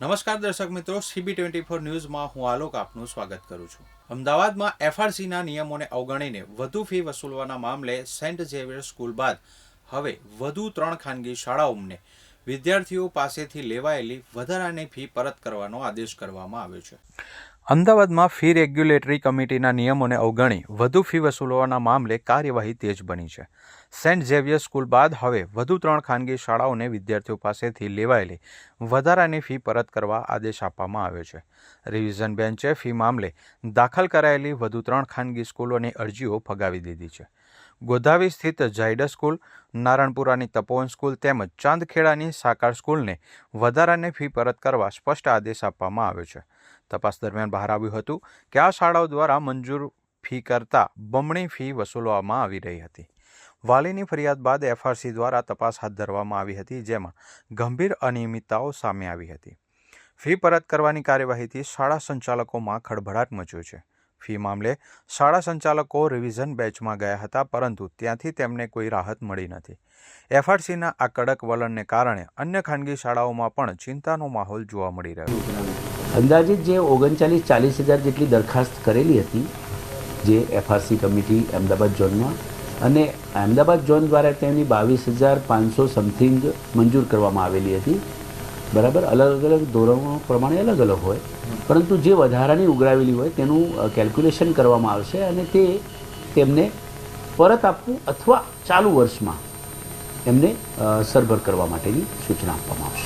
નમસ્કાર દર્શક મિત્રો સીબી ટ્વેન્ટી ફોર ન્યૂઝમાં હું આલોક આપનું સ્વાગત કરું છું. અમદાવાદમાં એફઆરસીના નિયમોને અવગણીને વધુ ફી વસૂલવાના મામલે સેન્ટ ઝેવિયર સ્કૂલ બાદ હવે વધુ ત્રણ ખાનગી શાળાઓને વિદ્યાર્થીઓ પાસેથી લેવાયેલી વધારાની ફી પરત કરવાનો આદેશ કરવામાં આવ્યો છે. અમદાવાદમાં ફી રેગ્યુલેટરી કમિટીના નિયમોને અવગણી વધુ ફી વસૂલવાના મામલે કાર્યવાહી તેજ બની છે. સેન્ટ ઝેવિયર સ્કૂલ બાદ હવે વધુ ત્રણ ખાનગી શાળાઓને વિદ્યાર્થીઓ પાસેથી લેવાયેલી વધારાની ફી પરત કરવા આદેશ આપવામાં આવ્યો છે. રિવિઝન બેન્ચે ફી મામલે દાખલ કરાયેલી વધુ ત્રણ ખાનગી સ્કૂલોની અરજીઓ ફગાવી દીધી છે. ગોધાવી સ્થિત ઝાયડસ સ્કૂલ, નારણપુરાની તપોવન સ્કૂલ તેમજ ચાંદખેડાની સાકાર સ્કૂલને વધારાની ફી પરત કરવા સ્પષ્ટ આદેશ આપવામાં આવ્યો છે. તપાસ દરમિયાન બહાર આવ્યું હતું કે આ શાળાઓ દ્વારા મંજૂર ફી કરતાં બમણી ફી વસૂલવામાં આવી રહી હતી. વાલીની ફરિયાદ બાદ એફઆરસી દ્વારા તપાસ હાથ ધરવામાં આવી હતી, જેમાં ગંભીર અનિયમિતતાઓ સામે આવી હતી. ફી પરત કરવાની કાર્યવાહીથી શાળા સંચાલકોમાં ખળભળાટ મચ્યો છે. ફી મામલે શાળા સંચાલકો રિવિઝન બેચમાં ગયા હતા, પરંતુ ત્યાંથી તેમને કોઈ રાહત મળી નથી. એફઆરસીના આ કડક વલણને કારણે અન્ય ખાનગી શાળાઓમાં પણ ચિંતાનો માહોલ જોવા મળી રહ્યો અંદાજિત જે ઓગણચાલીસ ચાલીસ હજાર જેટલી દરખાસ્ત કરેલી હતી, જે એફઆરસી કમિટી અમદાવાદ ઝોનમાં અને અમદાવાદ ઝોન દ્વારા તેની બાવીસ હજાર પાંચસો સમથિંગ મંજૂર કરવામાં આવેલી હતી બરાબર? અલગ અલગ ધોરણો પ્રમાણે અલગ અલગ હોય. પરંતુ જે વધારાની ઉઘરાવેલી હોય તેનું કેલ્ક્યુલેશન કરવામાં આવશે અને તે તેમને પરત આપવું અથવા ચાલુ વર્ષમાં એમને સરભર કરવા માટેની સૂચના આપવામાં આવશે.